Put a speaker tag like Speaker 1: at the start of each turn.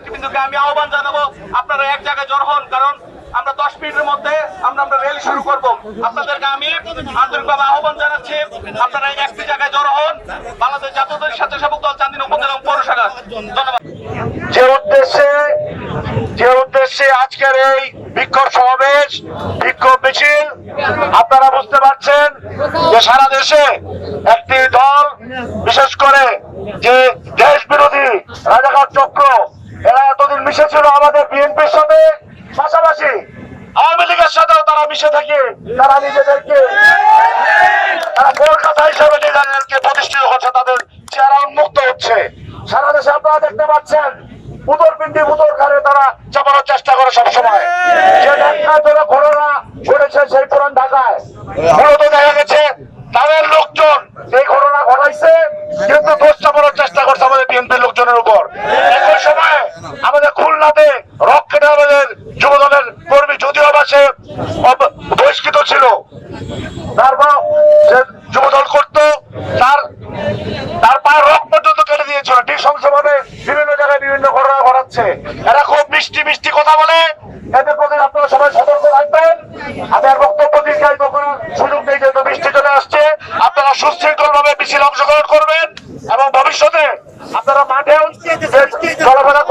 Speaker 1: নেতৃবৃন্দকে আমি আহ্বান জানাব, আপনারা এক জায়গায় জড় হন, কারণ আমরা দশ মিনিটের মধ্যে আমরা আমরা র্যালি শুরু করব। আপনাদেরকে আমি আন্তরিকভাবে আহ্বান জানাচ্ছি, আপনারা একটি জায়গায় জড়ো হন। বাংলাদেশ জাতীয় স্বেচ্ছাসেবক দল চান্দিনা উপজেলা এবং পৌর শাখা ধন্যবাদ।
Speaker 2: যে উদ্দেশ্যে যে উদ্দেশ্যে আজকের এই বিক্ষোভ সমাবেশ, বিক্ষোভ মিছিল, আপনারা বুঝতে পারছেন যে সারা দেশে একটি দল, বিশেষ করে যে দেশ বিরোধী রাজাকার এতদিন মিশেছিল আমাদের বিএনপির সাথে। পাশাপাশি আওয়ামী লীগের সাথেও তারা মিশে থাকে। তারা নিজেদেরকে তারা কলকাতা হিসাবে নিজেদেরকে প্রতিষ্ঠিত হচ্ছে তাদের চেহারা উন্মুক্ত হচ্ছে। সারা দেশে আপনারা দেখতে পাচ্ছেন উদর পিন্ডি উদর ঘরে তারা চাপানোর চেষ্টা করে সবসময়। যে ঢাকায় ধরে ঘটনা ঘটেছে সেই পুরান ঢাকায়। মূলত দেখা গেছে, তাদের লোকজন এই ঘটনা ঘটাইছে, কিন্তু দোষ চাপানোর চেষ্টা করছে আমাদের বিএনপির লোকজনের উপর। খুলনাতে রকেটে আমাদের যুব দলের কর্মী যদিও বা সে বহিষ্কৃত ছিল। তারপর সে যুবদল করতো তার তার পায়ের রক পর্যন্ত কেটে দিয়েছিল। নৃশংসভাবে বিভিন্ন জায়গায় বিভিন্ন ঘটনা ঘটাচ্ছে। এরা খুব মিষ্টি মিষ্টি কথা বলে। এদের প্রতি আপনারা সবাই সতর্ক থাকবেন। আমি আর বক্তব্য দীর্ঘায়িত করার সুযোগ নেই যেহেতু বৃষ্টি চলে আসছে। আপনারা সুশৃঙ্খল ভাবে মিছিল অংশগ্রহণ করবেন এবং ভবিষ্যতে আপনারা মাঠেও চলাফেরা